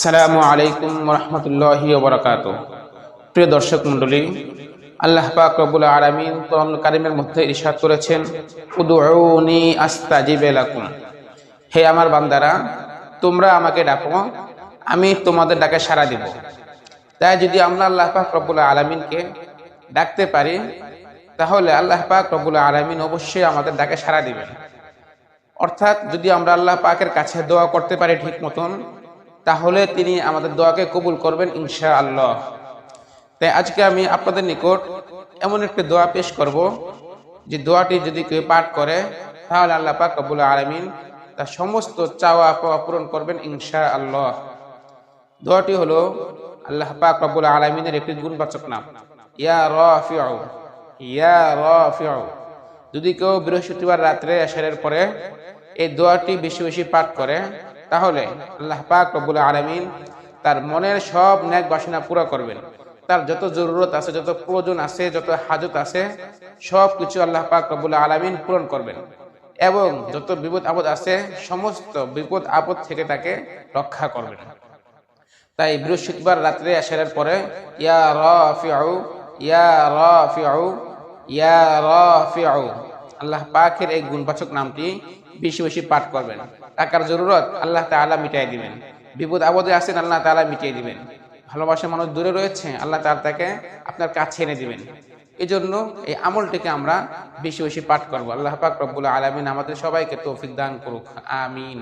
আসসালামু আলাইকুম রহমতুল্লাহি ওবরাকাত প্রিয় দর্শক মণ্ডলী, আল্লাহ পাক রব্বুল আলামিন কোরআন কারিমের মধ্যে ইরশাদ করেছেন, উদউনি আস্তাজিবে লাকুম। হে আমার বান্দারা, তোমরা আমাকে ডাকো, আমি তোমাদের ডাকে সাড়া দিব। তাই যদি আমরা আল্লাহ পাক রব্বুল আলামিনকে ডাকতে পারি, তাহলে আল্লাহ পাক রব্বুল আলামিন অবশ্যই আমাদের ডাকে সাড়া দিবেন। অর্থাৎ যদি আমরা আল্লাহ পাকের কাছে দোয়া করতে পারি ঠিক মতন তাহলে তিনি আমাদের দোয়াকে কবুল করবেন ইনশা আল্লাহ তাই আজকে আমি আপনাদের নিকট এমন একটি দোয়া পেশ করব, যে দোয়াটি যদি কেউ পাঠ করে, তাহলে আল্লাহ পাক কবুল আলমিন তার সমস্ত চাওয়া পাওয়া পূরণ করবেন ইনশা আল্লাহ দোয়াটি হলো আল্লাহ পাক রব্বুল আলমিনের একটি গুণবাচক নাম। ইয়া রাফিউ ইয়া রাফিউ। যদি কেউ বৃহস্পতিবার রাত্রে এশারের পরে এই দোয়াটি বেশি বেশি পাঠ করে তাহলে আল্লাহ পাক রব্বুল আলমিন তার মনের সব ন্যাক বাসনা পুরো করবেন। তার যত জরুরত আছে, যত প্রয়োজন আছে, যত হাজত আছে সব কিছু আল্লাহ পাক রব্বুল আলমিন পূরণ করবেন। এবং যত বিপদ আপদ আছে, সমস্ত বিপদ আপদ থেকে তাকে রক্ষা করবেন। তাই বৃহস্পতিবার রাত্রে আসার পরে, ইয়া রাফিউ ইয়া রাফিউ ইয়া রাফিউ আল্লাহ পাকের এই গুণবাচক নামটি বেশি বেশি পাঠ করবেন। টাকার জরুরত আল্লাহ তালা মিটাই দিবেন। বিপদ আপদে আছেন আল্লাহ তালা মিটিয়ে দিবেন। ভালোবাসা মানুষ দূরে রয়েছে, আল্লাহ তালা তাকে আপনার কাছে এনে দিবেন। এই জন্য এই আমলটিকে আমরা বেশি বেশি পাঠ করব। আল্লাহ পাক রব্বুল আলমিন আমাদের সবাইকে তৌফিক দান করুক। আমিন।